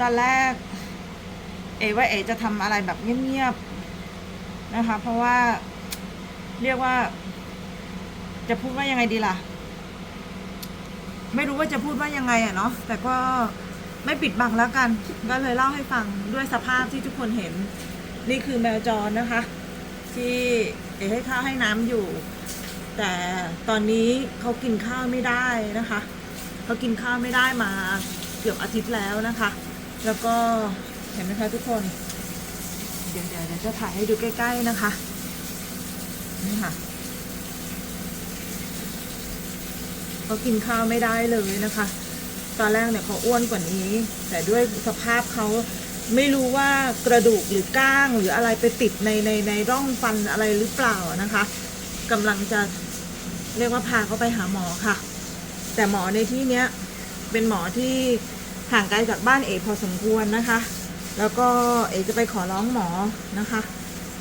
ตอนแรก เอว่าเอจะทำอะไรแบบเงียบๆนะคะ เพราะว่าเรียกว่า จะพูดว่ายังไงดีล่ะ ไม่รู้ว่าจะพูดว่ายังไงอะเนาะแต่ก็ไม่ปิดบังแล้วกัน ก็เลยเล่าให้ฟังด้วยสภาพที่ทุกคนเห็น นี่คือแมวจรนะคะ ที่เอให้ข้าวให้น้ำอยู่ แต่ตอนนี้เขากินข้าวไม่ได้นะคะ เขากินข้าวไม่ได้มา เกือบอาทิตย์แล้วนะคะ แล้วก็เห็นไหมคะทุกคนเดี๋ยวเดี๋ยวเดี๋ยวจะถ่ายให้ดูใกล้ ๆนะคะ นี่ค่ะเขากินข้าวไม่ได้เลยนะคะ ตอนแรกเนี่ยเขาอ้วนกว่านี้ แต่ด้วยสภาพเขาไม่รู้ว่ากระดูกหรือก้างหรืออะไรไปติดในในในร่องฟันอะไรหรือเปล่านะคะกำลังจะเรียกว่าพาเขาไปหาหมอค่ะ แต่หมอในที่เนี้ย เป็นหมอที่ห่างไกลจากบ้านเอกพอสมควรนะคะ แล้วก็เอกจะไปขอร้องหมอนะคะ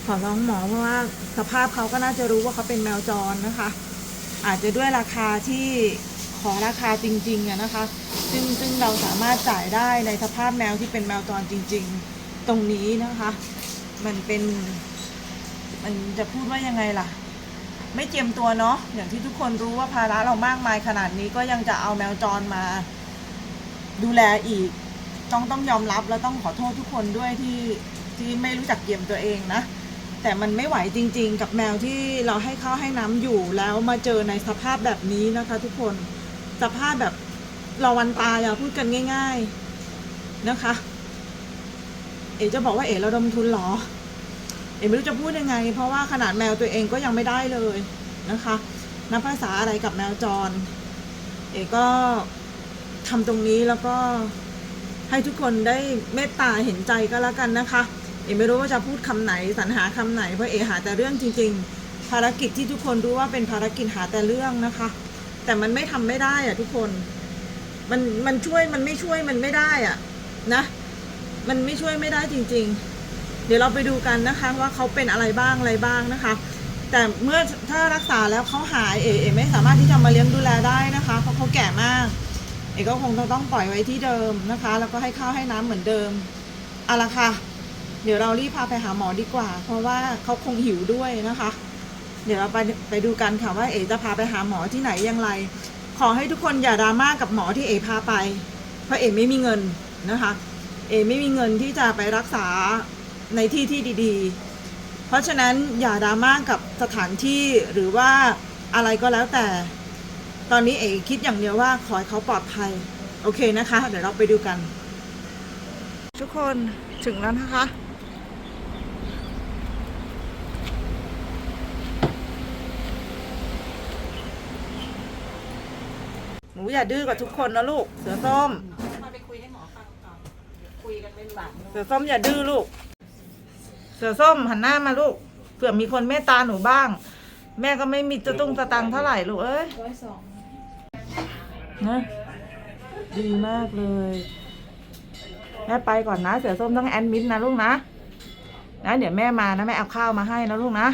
ขอร้องหมอเพราะว่าสภาพเขาก็น่าจะรู้ว่าเขาเป็นแมวจรนะคะ อาจจะด้วยราคาที่ขอราคาจริงๆอะนะคะ ซึ่งซึ่งเราสามารถจ่ายได้ในสภาพแมวที่เป็นแมวจรจริง ๆ ตรงนี้นะคะ มันเป็นมันจะพูดว่ายังไงล่ะ ไม่เจียมตัวเนาะอย่างที่ทุกคนรู้ว่าภาระเรามากมายขนาดนี้ก็ยังจะเอาแมวจรมา ดูแลอีก ต้องต้องยอมรับแล้วต้องขอโทษทุกคนด้วยที่ที่ไม่รู้จักเกี่ยมตัวเองนะ แต่มันไม่ไหวจริง ๆ กับแมวที่เราให้ข้าวให้น้ำอยู่แล้วมาเจอในสภาพแบบนี้นะคะ ทุกคนสภาพแบบเราวันตายอะพูดกันง่าย ๆนะคะ เอ๋จะบอกว่าเอ๋ระดมทุนเหรอ เอ๋ไม่รู้จะพูดยังไง เพราะว่าขนาดแมวตัวเองก็ยังไม่ได้เลยนะคะนับภาษาอะไรกับแมวจร เอ๋ก็ ทำตรงนี้แล้วก็ให้ทุกคนได้เมตตาเห็นใจก็แล้วกันนะคะ เอ๋ไม่รู้ว่าจะพูดคำไหนสรรหาคำไหนเพราะเอ๋หาแต่เรื่องจริง ๆ ภารกิจที่ทุกคนรู้ว่าเป็นภารกิจหาแต่เรื่องนะคะ แต่มันไม่ทำไม่ได้อะทุกคนมันมันช่วยมันไม่ช่วยมันไม่ได้อะนะ มันไม่ช่วยไม่ได้จริง ๆ เดี๋ยวเราไปดูกันนะคะ ว่าเขาเป็นอะไรบ้างอะไรบ้างนะคะ แต่เมื่อถ้ารักษาแล้วเขาหายเอเอ๋ไม่สามารถที่จะมาเลี้ยงดูแลได้นะคะ เพราะเขาแก่มาก เอ๋ก็คงต้องต้องปล่อยไว้ที่เดิมนะคะ แล้วก็ให้ข้าวให้น้ำเหมือนเดิมเอาละค่ะ เดี๋ยวเรารีบพาไปหาหมอดีกว่า เพราะว่าเขาคงหิวด้วยนะคะ เดี๋ยวเราไปไปดูกันค่ะว่าเอ๋จะพาไปหาหมอที่ไหนอย่างไร ขอให้ทุกคนอย่าดราม่ากับหมอที่เอ๋พาไป เพราะเอ๋ไม่มีเงินนะคะ เอ๋ไม่มีเงินที่จะไปรักษาในที่ที่ดีๆ เพราะฉะนั้นอย่าดราม่ากับสถานที่หรือว่าอะไรก็แล้วแต่ ตอนนี้เอ๋คิดอย่างเดียวว่าขอให้เขาปลอดภัย โอเคนะคะ เดี๋ยวเราไปดูกัน ทุกคนถึงแล้วนะคะหนูอย่าดื้อกับทุกคนนะลูก เสือส้มมาไปคุยให้หมอฟังก่อนคุยกันเป็นหลังเสือส้มอย่าดื้อลูก เสือส้มหันหน้ามาลูกเผื่อมีคนเมตตาหนูบ้าง แม่ก็ไม่มีจะตุ้งสตังเท่าไหร่ลูกเอ้ยร้อยสอง นะดีมากเลยแม่ไปก่อนนะ เสือส้มต้องแอนมิดนะลูกนะนะเดี๋ยวแม่มานะแม่เอาข้าวมาให้นะลูกนะ